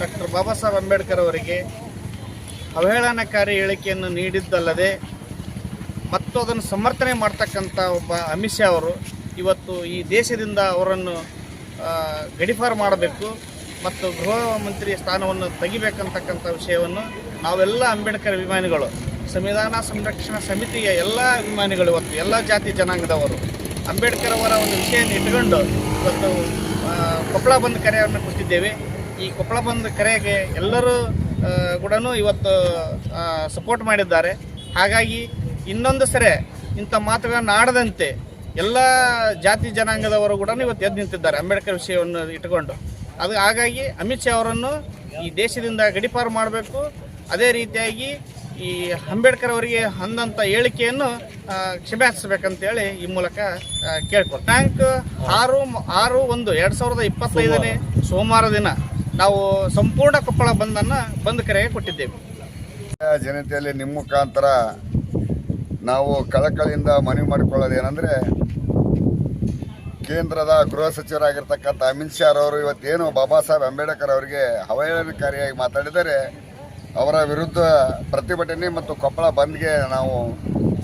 Doctor Baba Saheb Ambedkar ಅವರಿಗೆ ಅವಹೇಳನಕಾರಿ ಹೇಳಿಕೆಯನ್ನು ನೀಡಿದ್ದಲ್ಲದೆ ಮತ್ತು ಅದನ್ನು ಸಮರ್ಥನೆ ಮಾಡ್ತಕ್ಕಂಥ ಒಬ್ಬ ಅಮಿತ್ ಶಾ ಅವರು ಇವತ್ತು ಈ ದೇಶದಿಂದ ಅವರನ್ನು ಗಡಿಫಾರ್ ಮಾಡಬೇಕು ಮತ್ತು ಗೃಹ ಮಂತ್ರಿ ಸ್ಥಾನವನ್ನು ತೆಗಿಬೇಕಂತಕ್ಕಂಥ ವಿಷಯವನ್ನು ನಾವೆಲ್ಲ ಅಂಬೇಡ್ಕರ್ ಅಭಿಮಾನಿಗಳು, ಸಂವಿಧಾನ ಸಂರಕ್ಷಣಾ ಸಮಿತಿಯ ಎಲ್ಲ ಅಭಿಮಾನಿಗಳು ಇವತ್ತು ಎಲ್ಲ ಜಾತಿ ಜನಾಂಗದವರು, ಅಂಬೇಡ್ಕರ್ ಅವರ ಒಂದು ವಿಷಯ ಇಟ್ಕೊಂಡು ಇವತ್ತು ಕೊಪ್ಪಳ ಬಂದ್ ಕರೆಯನ್ನು ಕೊಟ್ಟಿದ್ದೇವೆ. ಈ ಕೊಪ್ಪಳ ಬಂದ್ ಕರೆಗೆ ಎಲ್ಲರೂ ಕೂಡ ಇವತ್ತು ಸಪೋರ್ಟ್ ಮಾಡಿದ್ದಾರೆ. ಹಾಗಾಗಿ ಇನ್ನೊಂದು ಸರಿ ಇಂಥ ಮಾತುಗಳನ್ನು ಆಡದಂತೆ ಎಲ್ಲ ಜಾತಿ ಜನಾಂಗದವರು ಕೂಡ ಇವತ್ತು ಎದ್ದು ನಿಂತಿದ್ದಾರೆ ಅಂಬೇಡ್ಕರ್ ವಿಷಯವನ್ನು ಇಟ್ಟುಕೊಂಡು. ಅದು ಹಾಗಾಗಿ ಅಮಿತ್ ಶಾ ಅವರನ್ನು ಈ ದೇಶದಿಂದ ಗಡಿಪಾರು ಮಾಡಬೇಕು. ಅದೇ ರೀತಿಯಾಗಿ ಈ ಅಂಬೇಡ್ಕರ್ ಅವರಿಗೆ ಅಂದಂಥ ಹೇಳಿಕೆಯನ್ನು ಕ್ಷಮೆ ಕ್ಷಮಿಸಬೇಕಂತೇಳಿ ಈ ಮೂಲಕ ಕೇಳ್ಕೊಳ್ತೀನಿ ಟ್ಯಾಂಕ್ ಆರು ಆರು ಒಂದು ಎರಡು ಸಾವಿರದ ಇಪ್ಪತ್ತೈದನೇ ಸೋಮವಾರ ದಿನ. ನಾವು ಸಂಪೂರ್ಣ ಕೊಪ್ಪಳ ಬಂದನ್ನು ಬಂದ್ ಕರೆಗೆ ಕೊಟ್ಟಿದ್ದೇವೆ. ಜನತೆಯಲ್ಲಿ ನಿಮ್ಮ ಮುಖಾಂತರ ನಾವು ಕಳಕಳಿಯಿಂದ ಮನವಿ ಮಾಡಿಕೊಳ್ಳೋದೇನೆಂದರೆ ಕೇಂದ್ರದ ಗೃಹ ಸಚಿವರಾಗಿರ್ತಕ್ಕಂಥ ಅಮಿತ್ ಶಾ ಅವರು ಇವತ್ತೇನು ಬಾಬಾ ಸಾಹೇಬ್ ಅಂಬೇಡ್ಕರ್ ಅವರಿಗೆ ಅವಹೇಳನಕಾರಿಯಾಗಿ ಮಾತಾಡಿದರೆ ಅವರ ವಿರುದ್ಧ ಪ್ರತಿಭಟನೆ ಮತ್ತು ಕೊಪ್ಪಳ ಬಂದ್ಗೆ ನಾವು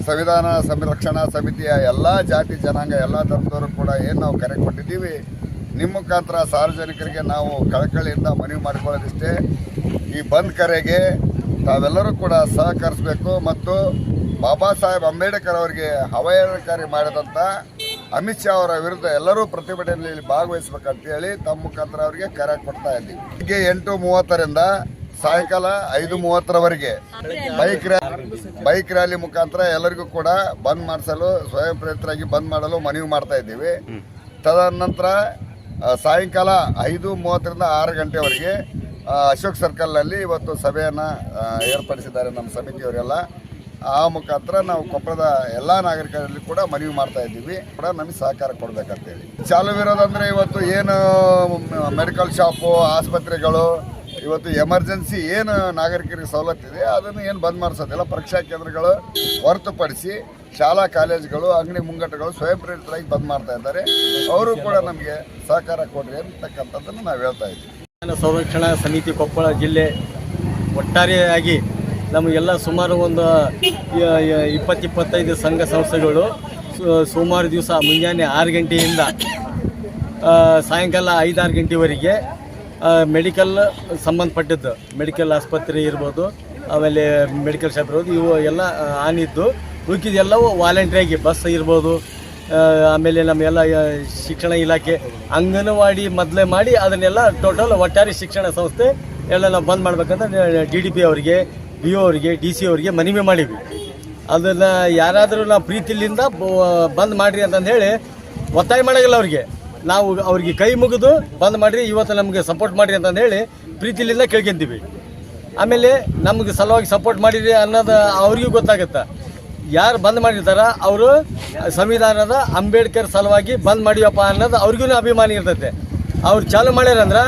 ಸಂವಿಧಾನ ಸಂರಕ್ಷಣಾ ಸಮಿತಿಯ ಎಲ್ಲ ಜಾತಿ, ಜನಾಂಗ, ಎಲ್ಲ ಧರ್ಮದವರು ಕೂಡ ಏನು ನಾವು ಕರೆ ಕೊಟ್ಟಿದ್ದೀವಿ. ನಿಮ್ಮ ಮುಖಾಂತರ ಸಾರ್ವಜನಿಕರಿಗೆ ನಾವು ಕಳಕಳಿಯಿಂದ ಮನವಿ ಮಾಡಿಕೊಳ್ಳೋದಿಷ್ಟೇ. ಈ ಬಂದ್ ಕರೆಗೆ ತಾವೆಲ್ಲರೂ ಕೂಡ ಸಹಕರಿಸಬೇಕು ಮತ್ತು ಬಾಬಾ ಸಾಹೇಬ್ ಅಂಬೇಡ್ಕರ್ ಅವರಿಗೆ ಅವಹೇಳನಕಾರಿ ಮಾಡಿದಂಥ ಅಮಿತ್ ಶಾ ಅವರ ವಿರುದ್ಧ ಎಲ್ಲರೂ ಪ್ರತಿಭಟನೆಯಲ್ಲಿ ಭಾಗವಹಿಸಬೇಕಂತೇಳಿ ತಮ್ಮ ಮುಖಾಂತರ ಅವರಿಗೆ ಕರೆ ಕೊಡ್ತಾ ಇದ್ದೀವಿ. ಹೀಗೆ ಎಂಟು ಮೂವತ್ತರಿಂದ ಸಾಯಂಕಾಲ ಐದು ಮೂವತ್ತರವರೆಗೆ ಬೈಕ್ ರ್ಯಾಲಿ ಬೈಕ್ ರ್ಯಾಲಿ ಮುಖಾಂತರ ಎಲ್ಲರಿಗೂ ಕೂಡ ಬಂದ್ ಮಾಡಿಸಲು ಸ್ವಯಂ ಪ್ರೇರಿತರಾಗಿ ಬಂದ್ ಮಾಡಲು ಮನವಿ ಮಾಡ್ತಾ ಇದ್ದೀವಿ. ತದನಂತರ ಸಾಯಂಕಾಲ ಐದು ಮೂವತ್ತರಿಂದ ಆರು ಗಂಟೆವರೆಗೆ ಅಶೋಕ್ ಸರ್ಕಲ್ನಲ್ಲಿ ಇವತ್ತು ಸಭೆಯನ್ನು ಏರ್ಪಡಿಸಿದ್ದಾರೆ ನಮ್ಮ ಸಮಿತಿಯವರೆಲ್ಲ. ಆ ಮುಖಾಂತರ ನಾವು ಕೊಪ್ಪಳದ ಎಲ್ಲ ನಾಗರಿಕರಲ್ಲಿ ಕೂಡ ಮನವಿ ಮಾಡ್ತಾ ಇದ್ದೀವಿ. ಕೂಡ ನಮಗೆ ಸಹಕಾರ ಕೊಡಬೇಕಂತೇಳಿ. ಚಾಲು ಇರೋದಂದರೆ ಇವತ್ತು ಏನು ಮೆಡಿಕಲ್ ಶಾಪು, ಆಸ್ಪತ್ರೆಗಳು ಇವತ್ತು ಎಮರ್ಜೆನ್ಸಿ ಏನು ನಾಗರಿಕರಿಗೆ ಸವಲತ್ತಿದೆ ಅದನ್ನು ಏನು ಬಂದ್ ಮಾಡಿಸೋದಿಲ್ಲ. ಪರೀಕ್ಷಾ ಕೇಂದ್ರಗಳು ಹೊರತುಪಡಿಸಿ ಶಾಲಾ ಕಾಲೇಜುಗಳು, ಅಂಗಡಿ ಮುಂಗಟ್ಟುಗಳು ಸ್ವಯಂ ಪ್ರೇರಿತರಾಗಿ ಬಂದ್ ಮಾಡ್ತಾ ಇದ್ದಾರೆ. ಅವರು ಕೂಡ ನಮಗೆ ಸಹಕಾರ ಕೊಡ್ರಿ ಅಂತಕ್ಕಂಥದ್ದನ್ನು ನಾವು ಹೇಳ್ತಾ ಇದ್ದೀವಿ. ಸಂರಕ್ಷಣಾ ಸಮಿತಿ ಕೊಪ್ಪಳ ಜಿಲ್ಲೆ ಒಟ್ಟಾರೆಯಾಗಿ ನಮಗೆಲ್ಲ ಸುಮಾರು ಒಂದು ಇಪ್ಪತ್ತು ಇಪ್ಪತ್ತೈದು ಸಂಘ ಸಂಸ್ಥೆಗಳು ಸುಮಾರು ದಿವಸ ಮುಂಜಾನೆ ಆರು ಗಂಟೆಯಿಂದ ಸಾಯಂಕಾಲ ಐದಾರು ಗಂಟೆವರೆಗೆ ಮೆಡಿಕಲ್ ಸಂಬಂಧಪಟ್ಟಿದ್ದು. ಮೆಡಿಕಲ್ ಆಸ್ಪತ್ರೆ ಇರ್ಬೋದು, ಆಮೇಲೆ ಮೆಡಿಕಲ್ ಶಾಪ್ ಇರ್ಬೋದು, ಇವು ಎಲ್ಲ ಆನ್ ಆನಿದ್ದು ಉಳಿಕಿದೆಲ್ಲವೂ ವಾಲಂಟ್ರಿಯಾಗಿ ಬಸ್ ಇರ್ಬೋದು ಆಮೇಲೆ ನಮ್ಮೆಲ್ಲ ಶಿಕ್ಷಣ ಇಲಾಖೆ ಅಂಗನವಾಡಿ ಮೊದಲೇ ಮಾಡಿ ಅದನ್ನೆಲ್ಲ ಟೋಟಲ್ ಒಟ್ಟಾರೆ ಶಿಕ್ಷಣ ಸಂಸ್ಥೆ ಎಲ್ಲ ನಾವು ಬಂದ್ ಮಾಡ್ಬೇಕಂದ್ರೆ ಡಿ ಡಿ ಪಿ ಅವರಿಗೆ ಬಿ ಒ ಅವರಿಗೆ ಡಿ ಸಿ ಅವರಿಗೆ ಮನವಿ ಮಾಡಿದ್ವಿ. ಅದನ್ನು ಯಾರಾದರೂ ನಾವು ಪ್ರೀತಿಲಿಂದ ಬಂದ್ ಮಾಡಿರಿ ಅಂತಂದು ಹೇಳಿ ಒತ್ತಾಯ ಮಾಡೋಂಗಿಲ್ಲ ಅವ್ರಿಗೆ. ನಾವು ಅವ್ರಿಗೆ ಕೈ ಮುಗಿದು ಬಂದ್ ಮಾಡಿರಿ, ಇವತ್ತು ನಮಗೆ ಸಪೋರ್ಟ್ ಮಾಡಿರಿ ಅಂತಂದು ಹೇಳಿ ಪ್ರೀತಿಲಿಂದ ಕೇಳ್ಕೊಂತೀವಿ. ಆಮೇಲೆ ನಮ್ಗೆ ಸಲುವಾಗಿ ಸಪೋರ್ಟ್ ಮಾಡಿರಿ ಅನ್ನೋದು ಅವ್ರಿಗೂ ಗೊತ್ತಾಗುತ್ತೆ. ಯಾರು ಬಂದ್ ಮಾಡಿರ್ತಾರ, ಅವರು ಸಂವಿಧಾನದ ಅಂಬೇಡ್ಕರ್ ಸಲುವಾಗಿ ಬಂದ್ ಮಾಡಿವಪ್ಪ ಅನ್ನೋದು ಅವ್ರಿಗೂ ಅಭಿಮಾನಿ ಇರ್ತೈತೆ. ಅವ್ರು ಚಾಲು ಮಾಡ್ಯಾರಂದ್ರೆ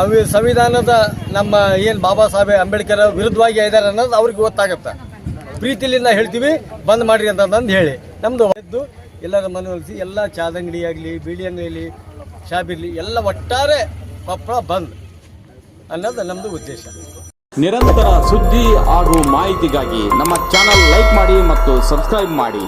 ಅವು ಸಂವಿಧಾನದ ನಮ್ಮ ಏನು ಬಾಬಾ ಸಾಹೇಬ್ ಅಂಬೇಡ್ಕರ್ ವಿರುದ್ಧವಾಗಿ ಇದ್ದಾರೆ ಅನ್ನೋದು ಅವ್ರಿಗೆ ಗೊತ್ತಾಗುತ್ತೆ. ಪ್ರೀತಿಲಿಂದ ಹೇಳ್ತೀವಿ, ಬಂದ್ ಮಾಡಿರಿ ಅಂತಂದು ಹೇಳಿ. ನಮ್ದು ಎದ್ದು ಎಲ್ಲರ ಮನವೊಲಿಸಿ ಎಲ್ಲ ಚಾದಂಗಡಿ ಆಗಲಿ ಬೀಡಿ ಅಂಗಡಿ ಶಾಪ್ ಇರಲಿ, ಎಲ್ಲ ಒಟ್ಟಾರೆ ಕೊಪ್ಪಳ ಬಂದ್ ಅನ್ನೋದು ನಮ್ಮದು ಉದ್ದೇಶ. ನಿರಂತರ ಸುದ್ದಿ ಹಾಗೂ ಮಾಹಿತಿಗಾಗಿ ನಮ್ಮ ಚಾನಲ್ ಲೈಕ್ ಮಾಡಿ ಮತ್ತು ಸಬ್ಸ್ಕ್ರೈಬ್ ಮಾಡಿ.